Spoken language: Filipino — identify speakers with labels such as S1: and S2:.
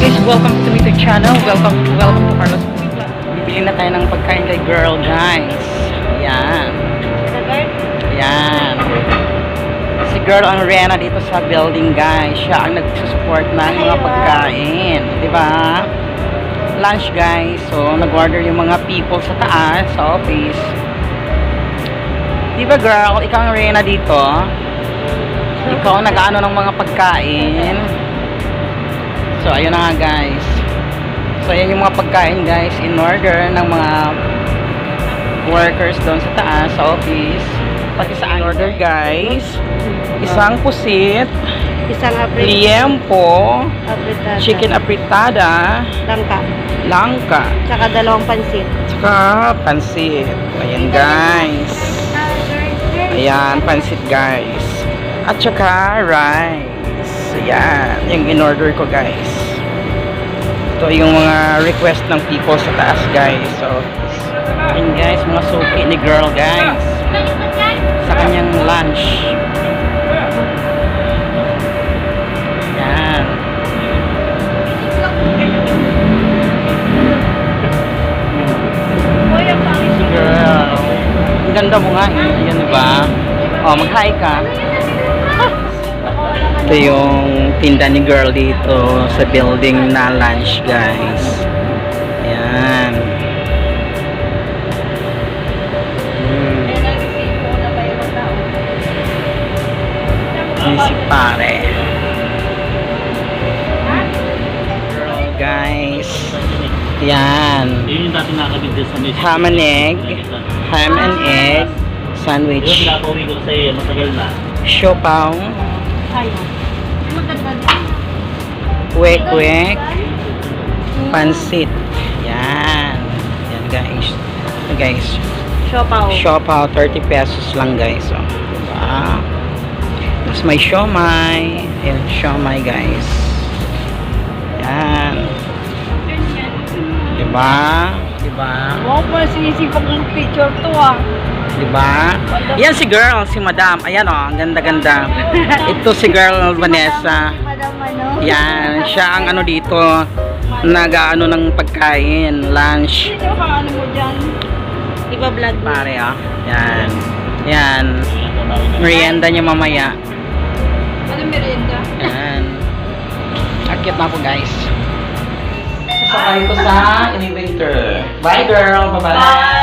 S1: guys, welcome to my channel. Welcome, welcome to Carlos Vlog. Bibili na tayo ng pagkain kay girl, guys. Yan. Yan. Si girl ang Rena dito sa building, guys. Siya ang nag-support ng mga pagkain. Di ba? Lunch, guys. So, nag-order yung mga people sa taas, sa office. Di ba, girl? Ikaw ang Rena dito. Ikaw ang nag-ano ng mga pagkain. So, ayun na nga guys. So, ayan yung mga pagkain guys in order ng mga workers doon sa taas, sa office. Pati sa order guys. Isang pusit,
S2: Isang aprit.
S1: liempo,
S2: Apritada.
S1: chicken apritada,
S2: Langka.
S1: langka,
S2: Tsaka dalawang pansit.
S1: tsaka pansit. Ayan guys. Ayan, pansit guys. At saka rice. Ayan, yung in-order ko guys. Ito yung mga request ng people sa taas guys. So, ayan guys, mga suki ni girl guys. Sa kanyang lunch. Ayan. Girl. Ang ganda mo nga eh. Ayan diba? Oh, mag-hi ka. Ito yung tinda ni girl dito sa building na lunch, guys. Ayan. Hmm. Ayan si pare. Girl, guys. Yan.
S3: Yun yung dati nakakabit din sa may...
S1: Ham and egg. Ham and egg.
S3: Yun,
S1: Sandwich.
S3: pinapauwi ko kasi matagal na.
S1: Siopaw.
S2: Ayun.
S1: Kwek-kwek. Pansit. Yan. Yan guys. Guys.
S2: Siopaw.
S1: Siopaw, 30 pesos lang guys. Oh. Diba? Tapos may siomay. Ayan, siomay guys. Yan. Diba? Diba?
S2: Wow, pa sinisipag ng picture to ah.
S1: Diba? Yan si girl, si madam. Ayan oh, ang ganda-ganda. Ito si girl Vanessa.
S2: Madam ano?
S1: Yan, siya ang ano dito, nag-ano ng pagkain, lunch.
S2: Sino ka ano mo dyan? Iba vlog mo.
S1: Pare ah. Yan. Yan. Merienda niya mamaya.
S2: Ano merienda?
S1: Yan. Akit na ako guys. Sasakay ko sa elevator. Bye girl. Bye-bye.
S2: Bye.